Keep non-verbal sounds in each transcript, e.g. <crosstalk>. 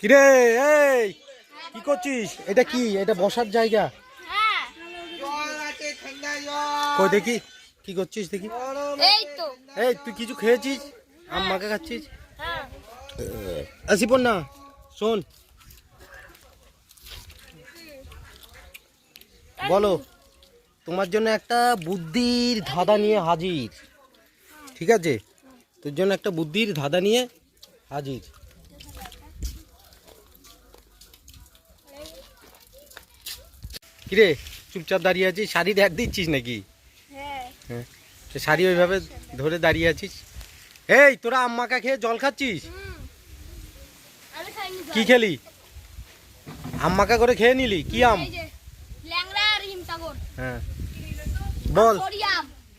কিরে এই কি করছিস? এটা কি? এটা বসার জায়গা? কই দেখি কি করছিস দেখি? এই তো। এই তুই কিছু খেয়েছিস? আম্মাকে খাচ্ছিস? হ্যাঁ। আসিপন না শোন। বলো তোমার জন্য একটা বুদ্ধির ধাঁধা নিয়ে হাজির। ঠিক আছে? তোর জন্য একটা বুদ্ধির ধাঁধা নিয়ে হাজির। কিরে চুপচাপ দাঁড়িয়ে আছিস? শাড়ি দেখ দিচ্ছিস নাকি? হ্যাঁ। হ্যাঁ শাড়ি ওইভাবে ধরে দাঁড়িয়ে আছিস? এই তোরা আম্মাকা খেয়ে জল খাচ্ছিস? কি খেলি? আম্মাকা করে খেয়ে নিলি? কি আম? হ্যাঁ। বল।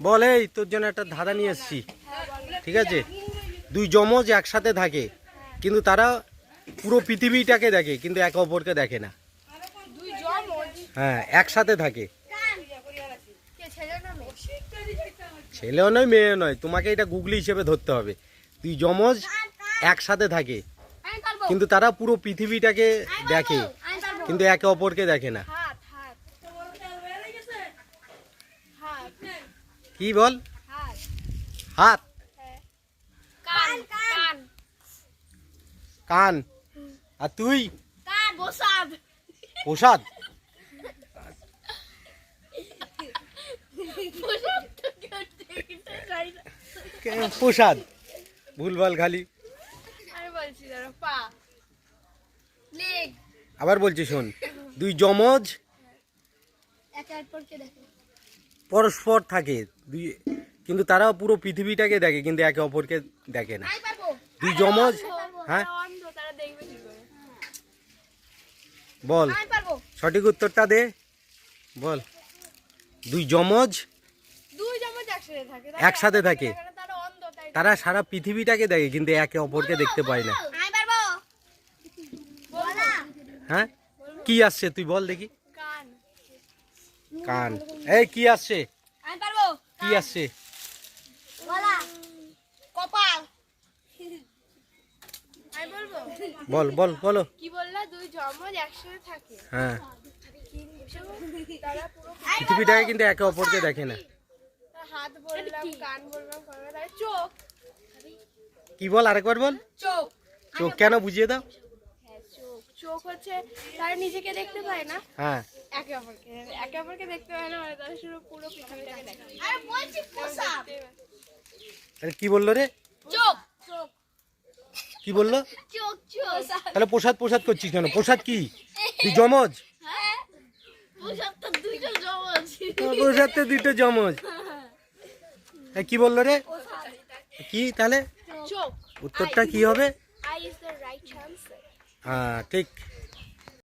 বল এই তোর জন্য একটা ধাঁধা নিয়ে এসছি। ঠিক আছে? দুই যমজ একসাথে থাকে। কিন্তু তারা পুরো পৃথিবীটাকে দেখে কিন্তু একে অপরকে দেখে না। হ্যাঁ একসাথে থাকে। ছেলেও নয় মেয়ে নয়। তোমাকে এটা গুগলি হিসেবে ধরতে হবে। তুই যমজ একসাথে থাকে। কিন্তু তারা পুরো পৃথিবীটাকে দেখে। কিন্তু একে অপরকে দেখে না। কি বল? হাত। হাত। কান আর তুই? প্রসাদ বসাদ তো করতে কিন্তু যাই না কে- <laughs> প্রসাদ। ভুলভাল খালি। আবার বলছি শোন দুই দেখে? পরস্পর থাকে। দুই কিন্তু তারা পুরো পৃথিবীটাকে দেখে কিন্তু একে অপরকে দেখে না। দুই যমজ? হ্যাঁ? বল। সঠিক উত্তরটা দে। বল। দুই যমজ একসাথে থাকে। তারা সারা পৃথিবীটাকে দেখে কিন্তু একে অপরকে দেখতে পায় না। হ্যাঁ? কি আসছে? তুই বল দেখি। কান। এই কি আসছে? কি আসছে? বলা। বল বল কি বললা? দুই জমজ একসাথে থাকে। হ্যাঁ। পৃথিবীটাকে কিন্তু একে অপরকে দেখে না। হাত বললাম কান বললাম চোখ। কি বল আরেকবার বল। চোখ। চোখ কেন বুঝিয়ে দাও। হ্যাঁ চোখ। চোখ হচ্ছে তারা নিজেকে দেখতে পায় না। হ্যাঁ। একে অপরকে। একে অপরকে দেখতে পায় না মানে তারা শুধু পুরো পৃথিবীটাকে দেখে। আরে বলছি তাহলে কি বলল রে? চোখ। চোখ। কি বলল? চোখ চোখ। তাহলে প্রসাদ প্রসাদ করছিস কেন? প্রসাদ কি? তুই হ্যাঁ জমজ দুটো কি বলল রে? কি তাহলে? উত্তরটা কি হবে? হ্যাঁ ঠিক।